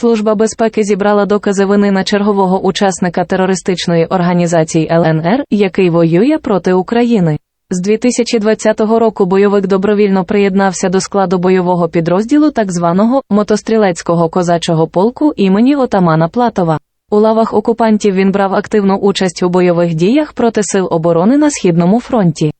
Служба безпеки зібрала докази вини на чергового учасника терористичної організації ЛНР, який воює проти України. З 2020 року бойовик добровільно приєднався до складу бойового підрозділу так званого мотострілецького козачого полку імені Отамана Платова. У лавах окупантів він брав активну участь у бойових діях проти сил оборони на східному фронті.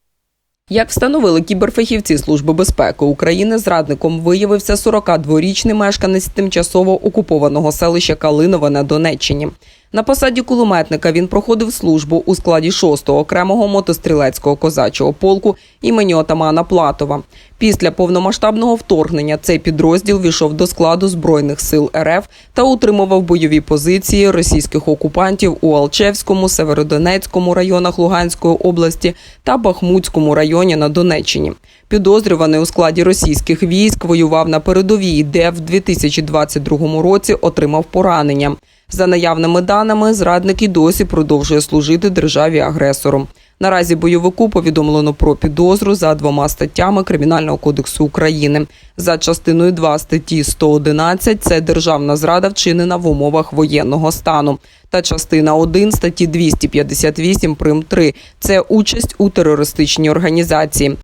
Як встановили кіберфахівці Служби безпеки України, зрадником виявився 42-річний мешканець тимчасово окупованого селища Калинове на Донеччині. На посаді кулеметника він проходив службу у складі 6-го окремого мотострілецького козачого полку імені отамана Платова. Після повномасштабного вторгнення цей підрозділ війшов до складу збройних сил РФ та утримував бойові позиції російських окупантів у Алчевському, Северодонецькому районах Луганської області та Бахмутському районі на Донеччині. Підозрюваний у складі російських військ воював на передовій, де в 2022 році отримав поранення. За наявними даними, зрадник і досі продовжує служити державі агресору. Наразі бойовику повідомлено про підозру за двома статтями Кримінального кодексу України. За частиною 2 статті 111 – це державна зрада вчинена в умовах воєнного стану. Та частина 1 статті 258 прим 3 – це участь у терористичній організації.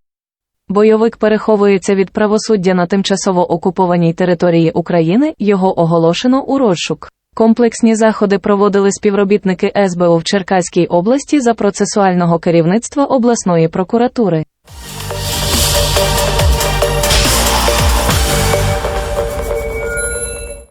Бойовик переховується від правосуддя на тимчасово окупованій території України, його оголошено у розшук. Комплексні заходи проводили співробітники СБУ в Черкаській області за процесуального керівництва обласної прокуратури.